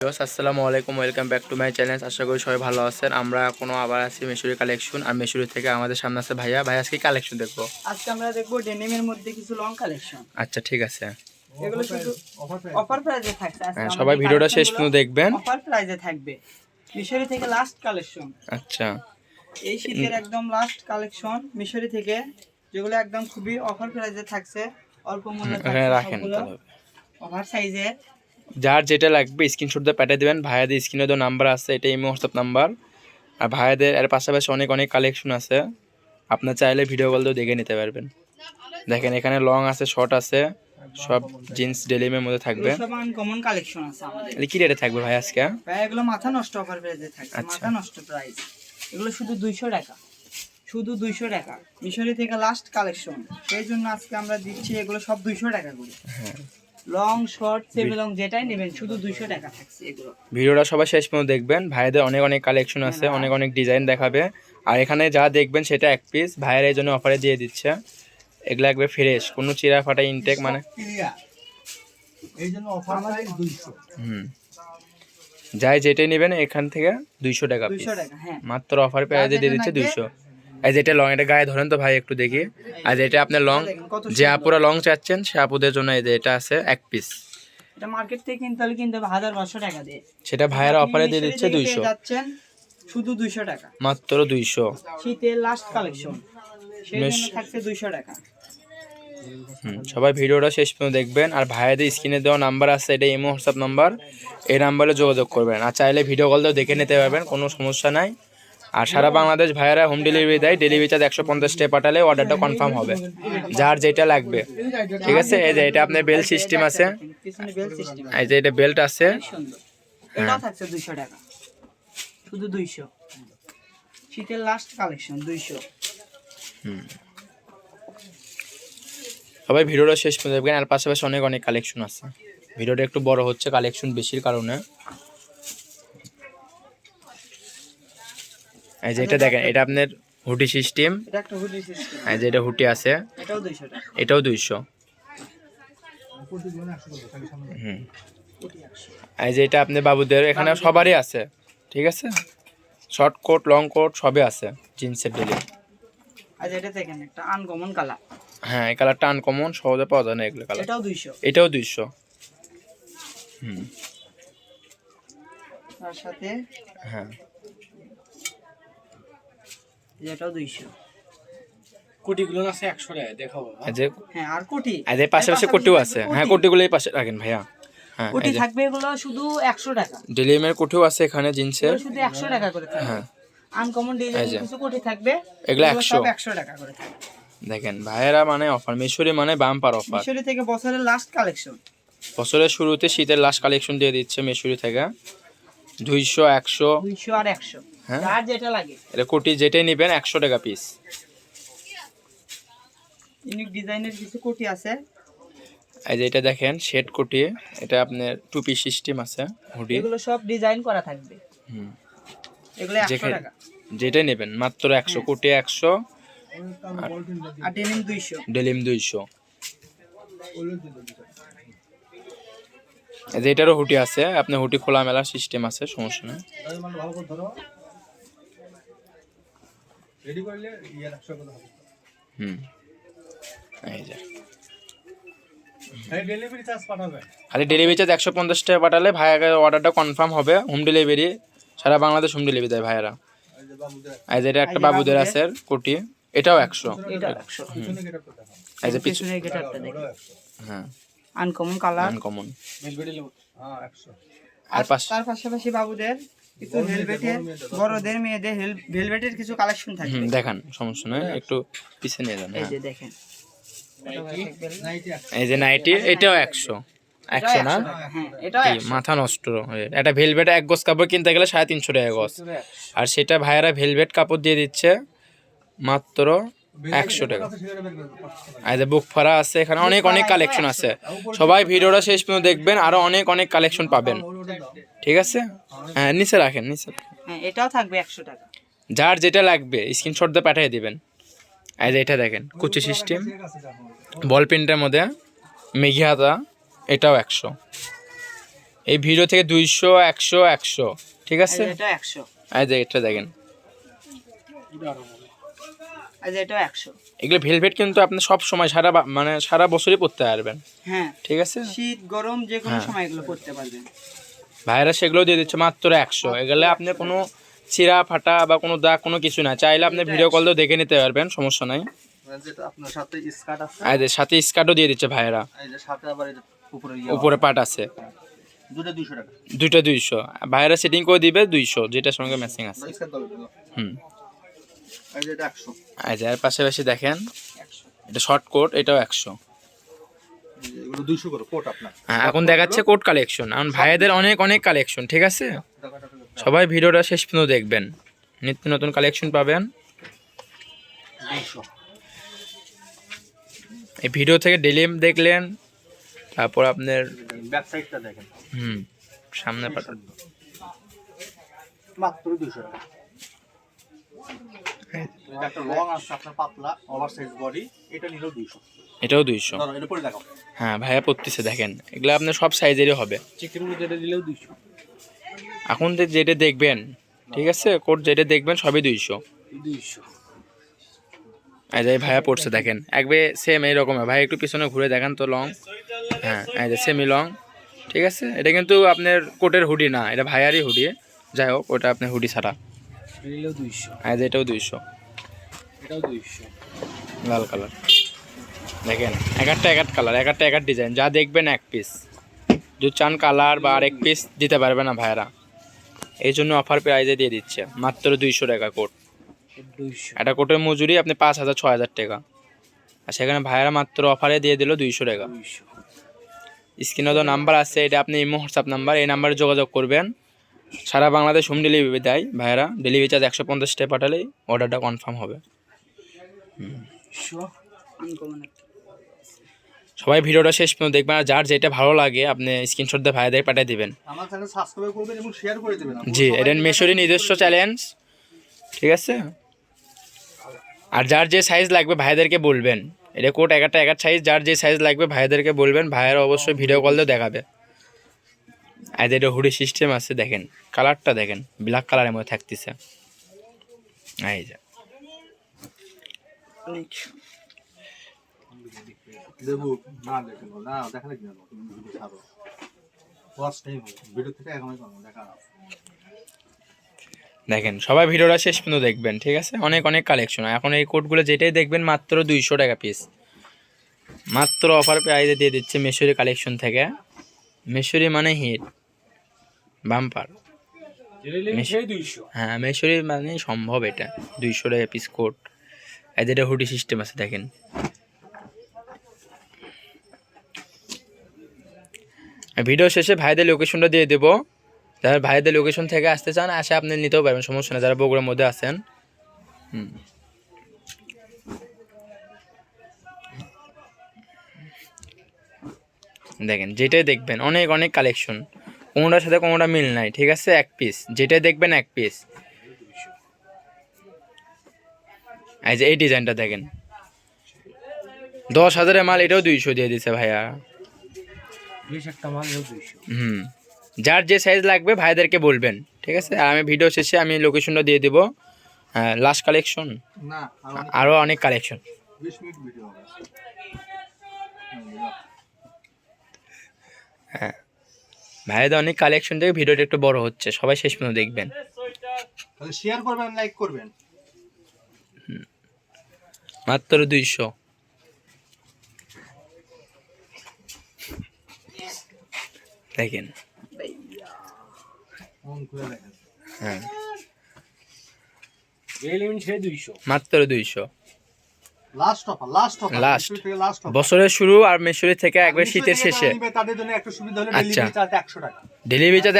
আসসালামু আলাইকুম welcome back to my channel. আশা করি সবাই ভালো আছেন। আমরা এখনও আবার আছি মেশুরি কালেকশন আর মেশুরি থেকে আমাদের সামনে আছে ভাইয়া। ভাই আজকে কালেকশন দেখব? আজকে আমরা দেখব ডেনিমের মধ্যে কিছু লং কালেকশন আচ্ছা ঠিক আছে। এগুলো শুধু অফার প্রাইজে থাকছে। হ্যাঁ, সবাই ভিডিওটা শেষ পর্যন্ত দেখবেন। অফার প্রাইজে থাকবে। মিশরি থেকে লাস্ট কালেকশন আচ্ছা। এই শীতের একদম লাস্ট কালেকশন মিশরি থেকে যেগুলো একদম খুবই অফার প্রাইজে থাকছে। অল্প মূল্যে রাখেন তাহলে। অফার সাইজে যার যেটা লাগবে স্ক্রিনশট দিয়ে পাঠিয়ে দেবেন। ভাইয়াদের স্ক্রিনে তো নাম্বার আছে এটা ইমো হোয়াটসঅ্যাপ নাম্বার আর ভাইয়াদের এর পাশাপাশি অনেক অনেক কালেকশন আছে। আপনার চাইলে ভিডিও কল দিয়েও দেখে নিতে পারবেন। দেখেন এখানে লং আছে শর্ট আছে সব জিন্স ডেলিমের মধ্যে থাকবে। আনকমন কালেকশন আছে আমাদের। কি রেটে থাকবে ভাই আজকে? ভাই এগুলো মাথা নষ্ট অফার প্রাইজে থাকছে। আচ্ছা। মাথা নষ্ট প্রাইস এগুলো শুধু দুইশো টাকা। শুধু দুইশো টাকা। মিশরি থেকে লাস্ট কালেকশন সেই জন্য আজকে আমরা দিচ্ছি এগুলো সব দুইশো টাকা করে। হ্যাঁ। লং শর্ট সেমি লং যেটাই নেবেন শুধু দুইশো টাকা থাকছে এগুলো। ভিডিওটা সবাই শেষ পর্যন্ত দেখবেন। ভাইদের অনেক অনেক কালেকশন আছে অনেক অনেক ডিজাইন দেখাবে। আর এখানে যা দেখবেন সেটা এক পিস ভাইয়ের এই জন্য অফারে দিয়ে দিচ্ছে। এগুলো একবার ফ্রেশ কোনো চিরা ফাটা ইনটেক মানে এই জন্য অফার হুম। যাই যেটাই নেবেন এখান থেকে দুইশো টাকা পিস হ্যাঁ। মাত্র অফার পেয়ে দিয়ে দিচ্ছে দুইশো। এই যেটা লং এটা গায়ে ধরেন তো ভাই একটু দেখি। আর যেটা আপনার লং যে আপুরা লং চাচ্ছেন সে আপুদের জন্য এই যে এটা আছে এক পিস এটা মার্কেট থেকে কিনতে হলে কিনতে হবে হাজার পাঁচশো টাকা দিয়ে। সেটা ভাইয়েরা অফারে দিয়ে দিচ্ছে দুইশো। শুধু দুইশো টাকা। মাত্র দুইশো। শীতের লাস্ট কালেকশন সেই জন্য বেশ- থাকছে দুইশো টাকা। সবাই ভিডিওটা শেষ পর্যন্ত দেখবেন। আর ভাইয়াদের স্ক্রিনে দেওয়া নাম্বার আছে এটা ইমো হোয়াটসঅ্যাপ নাম্বার এই নাম্বারে যোগাযোগ করবেন। আর চাইলে ভিডিও কল দিয়েও দেখে নিতে পারবেন কোনো সমস্যা নাই। আর সারা বাংলাদেশ ভাইয়ারা হোম ডেলিভারি দেয় ডেলিভারি চার্জ একশো পঞ্চাশ টাকা পাঠালে অর্ডারটা কনফার্ম হবে। যার যেটা লাগবে। ঠিক আছে? এই যে এটা আপনার বেল সিস্টেম আছে। এই যে এটা বেল্ট আছে। হ্যাঁ। টাকা। শুধু দুইশো। শীতের লাস্ট কালেকশন দুইশো। সবাই ভিডিওটা শেষ পর্যন্ত দেখবেন। আর পাশাপাশি অনেক অনেক কালেকশন আছে। ভিডিওটা একটু বড় হচ্ছে কালেকশন বেশির কারণে। এই যে এটা দেখেন এটা আপনার হুডি সিস্টেম। এটা একটা হুডি সিস্টেম। এই যে এটা হুটি আছে। এটাও দুইশো টাকা। এটাও দুইশো। হুম। এই যে এটা আপনার বাবুদের এখানে সবারই আছে ঠিক আছে? শর্ট কোট লং কোট সবই আছে জিন্সের ডেলি আচ্ছা এটা দেখেন একটা আনকমন কালার হ্যাঁ এই কালারটা আনকমন সহজে পাওয়া যায় না এগুলো কালার এটাও দুইশো। এটাও দুইশো। হুম। তার সাথে হ্যাঁ। এটাও দুইশো। কোটিগুলো আছে একশো টাকা দেখাবো। হ্যাঁ আর কোটি। এই যে পাশাপাশি কোটিও আছে। হ্যাঁ কোটিগুলো এই পাশে রাখেন ভাইয়া। হ্যাঁ কোটি থাকবে এগুলো শুধু একশো টাকা। ডেলিমের কোটিও আছে এখানে জিন্সের। এগুলো শুধু একশো টাকা করে হ্যাঁ। আনকমন ডিজাইন কিছু কোটি থাকবে। এগুলো এগুলো 100 সব একশো। টাকা করে থাকবে। দেখেন ভাইয়েরা মানে অফার মেশরি মানে বাম্পার অফার। মিশরি থেকে বছরের লাস্ট কালেকশন বছরের শুরুতে শীতের লাস্ট কালেকশন দিয়ে দিচ্ছে মেশরি থেকে। দুইশো একশো। দুইশো আর একশো। হ্যাঁ। যার যেটা লাগে। এটা কোটি যেটাই নেবেন একশো টাকা পিস ইউনিক ডিজাইনের কিছু কোটি আছে। এই যে এটা দেখেন শেড কোটি। এটা আপনার টু পিস সিস্টেম আছে হুডি এগুলো সব ডিজাইন করা থাকবে। হুম। এগুলো একশো যেখানে টাকা। যেটাই নেবেন মাত্র একশো কোটি একশো। আর ডেনিম দুইশো। ডেলিম দুইশো। এই যে এটারও হুটি আছে আপনার হুটি খোলা মেলার সিস্টেম আছে সমস্যা নেই। রেডি করলে ইয়ার একশো করে হবে। হুম। এই যে। ডেলিভারি চার্জ পাঠাবে খালি ডেলিভারি চার্জ একশো পঞ্চাশ টাকা পাঠালে ভাইয়াকে অর্ডারটা কনফার্ম হবে হোম ডেলিভারি সারা বাংলাদেশ হোম ডেলিভারি দেয় ভাইয়ারা। এই যে এটা একটা বাবুদের আছে কোটি এটাও একশো। এই যে হ্যাঁ। আনকমন কালার আনকমন আর পাশাপাশি বাবুদের কিছু হেলমেটের বড়দের মেয়েদের ভেলভেটের কিছু কালেকশন থাকবে দেখান সমস্যা নয় একটু পিছিয়ে নিয়ে যান এই হ্যাঁ। যে দেখেন। নাইটি এই যে নাইটি এটাও একশো। একশো না? হ্যাঁ মাথা নষ্ট। হয়ে একটা ভেলভেট এক গজ কাপড় কিনতে গেলে সাড়ে তিনশো টাকা গজ। আর সেটা ভাইয়েরা ভেলভেট কাপড় দিয়ে দিচ্ছে মাত্র একশো টাকা। যে বুক ফাড়া আছে এখানে অনেক অনেক কালেকশন আছে। সবাই ভিডিওটা শেষ পর্যন্ত দেখবেন আরও অনেক অনেক কালেকশন পাবেন। ঠিক আছে? হ্যাঁ নিচে রাখেন নিচে হ্যাঁ এটাও থাকবে একশো টাকা। যার যেটা লাগবে স্ক্রিনশট দিয়ে পাঠিয়ে দিবেন। এই যে এটা দেখেন কুচি সিস্টেম বল পেন্টের মধ্যে মেঘি হাতা এটাও একশো। এই ভিডিও থেকে দুইশো একশো একশো। ঠিক আছে? এটা একশো। এই যে এটা দেখেন। এই যে এটা একশো। এগুলো ভেলভেট কিন্তু আপনি সব সময় সারা মানে সারা বছরই পরতে পারবেন। হ্যাঁ। ঠিক আছে? শীত গরম যে কোনো হ্যাঁ। সময় এগুলো করতে পারবেন। ভাইরা সেগুলো দিয়ে দিচ্ছে মাত্র একশো। এগুলো আপনি কোনো চিরা ফাটা বা কোনো দাগ কোনো কিছু না। চাইলে আপনি ভিডিও কল দেখে নিতে পারবেন সমস্যা নাই। আপনার সাথে স্কার্ট আর সাথে স্কার্টও দিয়ে দিচ্ছে ভাইরা। এই যে সাথে আবার এই যে উপরে ইয়ে পাট আছে। দুটো দুইটা দুইশো। ভাইরা সেটিং করে দিবে দুইশো যেটার সঙ্গে ম্যাচিং আছে। হুম। আর যার পাশাপাশি দেখেন এটা শর্ট কোট এটাও একশো। হ্যাঁ, এখন দেখাচ্ছে কোট কালেকশন এখন ভাইয়াদের অনেক অনেক কালেকশন ঠিক আছে? সবাই ভিডিওটা শেষ পর্যন্ত দেখবেন। নিত্য নতুন কালেকশন পাবেন। এই ভিডিও থেকে ডেলি দেখলেন তারপর আপনার হুম সামনে পাঠান মাত্র দুইশো টাকা। একটা লং আছে আপনার পাতলা ওভার সাইজ বডি এটা নিলেও দুইশো। এটাও দুইশো। হ্যাঁ ভাইয়া পড়তেছে দেখেন। এগুলো আপনার সব সাইজেরই হবে। চিকেন যেটা দিলেও দুইশো। এখন যে যেটা দেখবেন ঠিক আছে? কোট যেটা দেখবেন সবই দুইশো। দুইশো। এই যে ভাইয়া পড়ছে দেখেন। একবার সেম এইরকম ভাই একটু পিছনে ঘুরে দেখেন তো লং হ্যাঁ এই যে সেমি লং ঠিক আছে? এটা কিন্তু আপনার কোটের হুডি না এটা ভাইয়ারই হুডি যাই হোক ওটা আপনার হুডি ছাড়া। দুইশো। এটাও দুইশো। এটাও দুইশো। লাল কালার। দেখেন এক একটা এক কালার এক একটা এক ডিজাইন যা দেখবেন এক পিস যদি চান কালার বা আরেক পিস দিতে পারবে না ভাইয়ারা। এই জন্য অফার প্রাইজে দিয়ে দিচ্ছে। মাত্র দুইশো টাকা কোট। একটা কোটের মজুরি আপনি পাঁচ হাজার ছ হাজার টাকা। আর সেখানে ভাইয়ারা মাত্র অফারে দিয়ে দিল দুইশো টাকা। স্ক্রিনে তো নাম্বার আছে এটা আপনি ইমো হোয়াটসঅ্যাপ নাম্বার এই নাম্বারে যোগাযোগ করবেন। সারা বাংলাদেশ হোম ডেলিভারি দেয় ভাইয়ারা। ডেলিভারি চার্জ একশো পঞ্চাশ টাকা পাঠালেই অর্ডারটা কনফার্ম হবে। সবাই ভিডিওটা শেষ পর্যন্ত দেখবেন আর যার যেটা ভালো লাগে আপনি স্ক্রিনশট দিয়ে ভাইয়াদের পাঠিয়ে দিবেন। আমার চ্যানেল সাবস্ক্রাইব করবেন এবং শেয়ার করে দেবেন। জি এটা মেশরি নিজস্ব চ্যালেঞ্জ ঠিক আছে? আর যার যে সাইজ লাগবে ভাইদেরকে বলবেন। এটা কোট এক একটা এক এক সাইজ যার যে সাইজ লাগবে ভাইদেরকে বলবেন। ভাইয়েরা অবশ্যই ভিডিও কল দিয়ে দেখাবে। আর এটা হুডি সিস্টেম আছে দেখেন কালারটা দেখেন ব্ল্যাক কালারের মধ্যে থাকতেছে। এই যে। দেখেন সবাই ভিডিওটা শেষ পর্যন্ত দেখবেন ঠিক আছে? অনেক অনেক কালেকশন এখন এই কোটগুলো যেটাই দেখবেন মাত্র দুইশো টাকা পিস মাত্র অফার প্রাইজে দিয়ে দিচ্ছে মেশরি কালেকশন থেকে। মেশরি মানে হিট বাম্পার। হ্যাঁ মেশরি মানে সম্ভব এটা দুইশো টাকা পিস কোট এদের হুডি সিস্টেম আছে দেখেন। ভিডিও শেষে ভাইদের লোকেশনটা দিয়ে দেবো। যারা ভাইদের লোকেশন থেকে আসতে চান আসে আপনি নিতেও পারবেন সমস্যা নেই। যারা বগুড়ার মধ্যে আছেন হুম। দেখেন যেটাই দেখবেন অনেক অনেক কালেকশন কোনোটার সাথে কোনোটা মিল নাই ঠিক আছে? এক পিস যেটাই দেখবেন এক পিস এই যে এই ডিজাইনটা দেখেন। দশ হাজারের মাল এটাও দুইশো দিয়ে দিছে ভাইয়া। হুম। যার যে সাইজ লাগবে ভাইদেরকে বলবেন ঠিক আছে? আর আমি ভিডিও শেষে আমি লোকেশনটা দিয়ে দেবো। লাস্ট কালেকশন আরও অনেক কালেকশন মিনিট ভাইদের অনেক কালেকশন থেকে ভিডিওটা একটু বড় হচ্ছে সবাই শেষ পর্যন্ত দেখবেন। শেয়ার করবেন লাইক করবেন। মাত্র দুইশো। দেখেন। হ্যাঁ। মাত্র দুইশো। লাস্ট বছরের শুরু আর মেশরি থেকে একবার শীতের শেষে। তাদের জন্য একটা সুবিধা হলো আচ্ছা। ডেলিভারি চার্জ একশো টাকা। ডেলিভারি চার্জ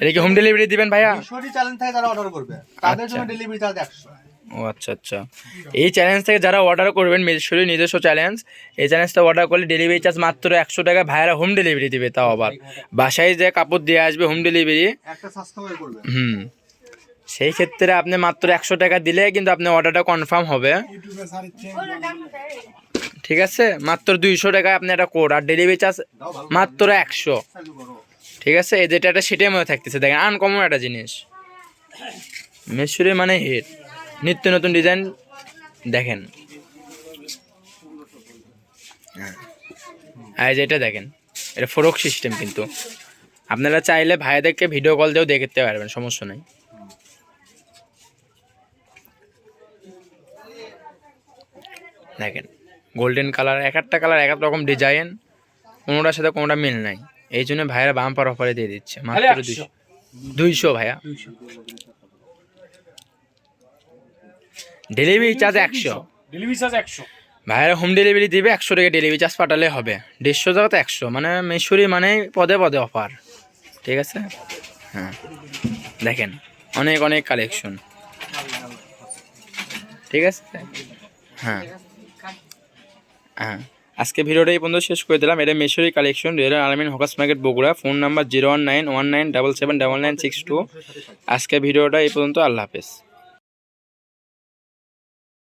এটা কি হোম ডেলিভারি দিবেন ভাইয়া? মিশরি চ্যালেঞ্জ থেকে যারা অর্ডার করবে। তাদের জন্য আচ্ছা। ডেলিভারি চার্জ একশো। ও আচ্ছা আচ্ছা। এই চ্যালেঞ্জ থেকে যারা অর্ডার করবেন মেশরি নিজস্ব চ্যালেঞ্জ এই চ্যালেঞ্জটা অর্ডার করলে ডেলিভারি চার্জ মাত্র একশো টাকা ভাইয়ারা হোম ডেলিভারি দিবে তাও আবার। বাসায় যে কাপড় দিয়ে আসবে হোম ডেলিভারি একটা করবে হুম। সেই ক্ষেত্রে আপনি মাত্র একশো টাকা দিলে কিন্তু আপনার অর্ডারটা কনফার্ম হবে। ঠিক আছে? মাত্র দুইশো টাকায় আপনি একটা কোড আর ডেলিভারি চার্জ মাত্র একশো। ঠিক আছে? এই যেটা একটা সেটাই মধ্যে থাকতেছে। দেখেন আনকমন একটা জিনিস। মেশুরি মানে হিট নিত্য নতুন ডিজাইন দেখেন। হ্যাঁ। আর এই যে এটা দেখেন, এটা ফোরক সিস্টেম কিন্তু। আপনারা চাইলে ভাইদেরকে ভিডিও কল দিয়েও দেখতে পারবেন, সমস্যা নেই। দেখেন গোল্ডেন কালার এক একটা কালার এক এক রকম ডিজাইন কোনোটার সাথে কোনোটা মিল নাই। এই জন্য ভাইয়েরা বাম্পার অফারে দিয়ে দিচ্ছে মাত্র দুইশো। দুইশো ভাইয়া। ডেলিভারি চার্জ একশো। ডেলিভারি চার্জ একশো। ভাইয়েরা হোম ডেলিভারি দিবে একশো টাকা ডেলিভারি চার্জ পাঠালে হবে। দেড়শো জায়গাতে একশো মানে মেশুরি মানে পদে পদে অফার ঠিক আছে? হ্যাঁ। দেখেন অনেক অনেক কালেকশন ঠিক আছে? হ্যাঁ। হ্যাঁ। আজকে ভিডিওটা এই পর্যন্ত শেষ করে দিলাম। এটা মেশরি কালেকশন রেলার আলমিন hawkers market Bogura. Phone number zero one nine one nine double seven, double nine six two. আজকে ভিডিওটা এই পর্যন্ত। আল্লাহ হাফেজ।